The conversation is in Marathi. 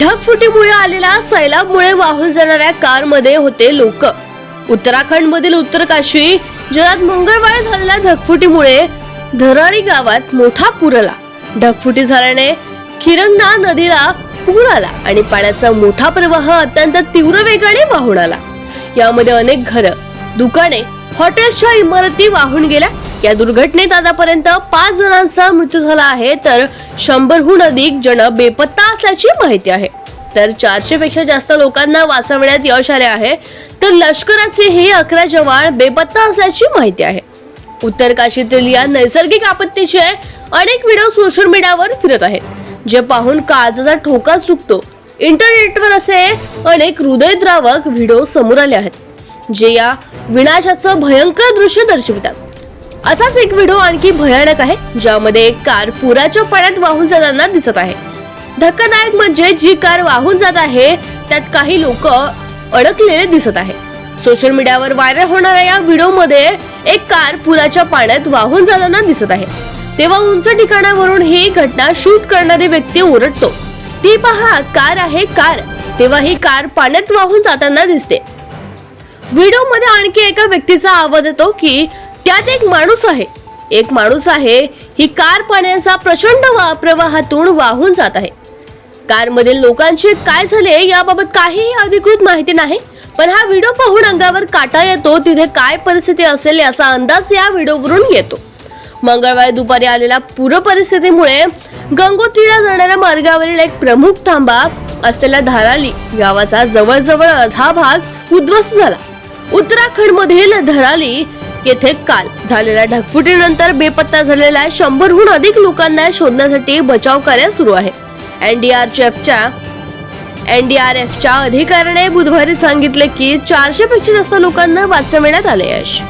ढगफुटीमुळे आलेल्या सैलाबमुळे वाहून जाणाऱ्या कारमध्ये होते लोक. उत्तराखंड मधील उत्तरकाशी जगात मंगळवारी झालेल्या ढगफुटीमुळे धरारी गावात मोठा पूर आला. ढगफुटी झाल्याने खिरंगना नदीला पूर आला आणि पाण्याचा मोठा प्रवाह अत्यंत तीव्र वेगाने वाहून आला. यामध्ये अनेक घरं दुकाने हॉटेल्सच्या इमारती वाहून गेल्या. या दुर्घटनेत आतापर्यंत पाच जणांचा मृत्यू झाला आहे तर शंभरहून अधिक जण बेपत्ता असल्याची माहिती आहे. तर चारशे पेक्षा जास्त लोकांना वाचवण्यात यश आले आहे. तर लष्कराचे हे अकरा जवान बेपत्ता असल्याची माहिती आहे. उत्तर काशीतील या नैसर्गिक आपत्तीचे अनेक व्हिडिओ सोशल मीडियावर फिरत आहेत. जे पाहून काळजाचा ठोका चुकतो. इंटरनेटवर असे अनेक हृदयद्रावक व्हिडिओ समोर आले आहेत जे या विनाशाचं भयंकर दृश्य दर्शवितात. असाच एक व्हिडिओ आणखी भयानक आहे ज्यामध्ये एक कार पुराच्या पाण्यात वाहून जाताना दिसत आहे. धक्कादायक म्हणजे जी कार वाहून जात आहे त्यात काही लोक अडकलेले दिसत आहे. सोशल मीडियावर व्हायरल होणाऱ्या या व्हिडिओमध्ये एक कार पुराच्या पाण्यात वाहून जाताना दिसत आहे. तेव्हा उंच ठिकाणावरून ही घटना शूट करणारी व्यक्ती ओरडतो. ती पहा कार आहे कार. तेव्हा ही कार पाण्यात वाहून जाताना दिसते. व्हिडिओमध्ये आणखी एका व्यक्तीचा आवाज येतो की त्यात एक माणूस आहे. एक माणूस आहे ही कार पाण्याचा प्रचंड प्रवाहातून वाहून जात आहे. कारमधील लोकांचे काय झाले याबाबत काहीही अधिकृत माहिती नाही. पण हा व्हिडिओ पाहून अंगावर काटा येतो तिथे काय परिस्थिती असेल याचा अंदाज या व्हिडिओवरून येतो. मंगळवारी दुपारी आलेल्या पूर परिस्थितीमुळे गंगोत्रीला जाणाऱ्या मार्गावरील एक प्रमुख थांबा असलेल्या धाराली गावाचा जवळजवळ अर्धा भाग उद्ध्वस्त झाला. उत्तराखंड मधील धराली येथे काल झालेल्या ढगफुटीनंतर बेपत्ता झालेल्या शंभरहून अधिक लोकांना शोधण्यासाठी बचाव कार्य सुरू आहे. एनडीआरएफच्या एनडीआरएफच्या अधिकाऱ्याने बुधवारी सांगितले की चारशे पेक्षा जास्त लोकांना वाचवण्यात आले यश.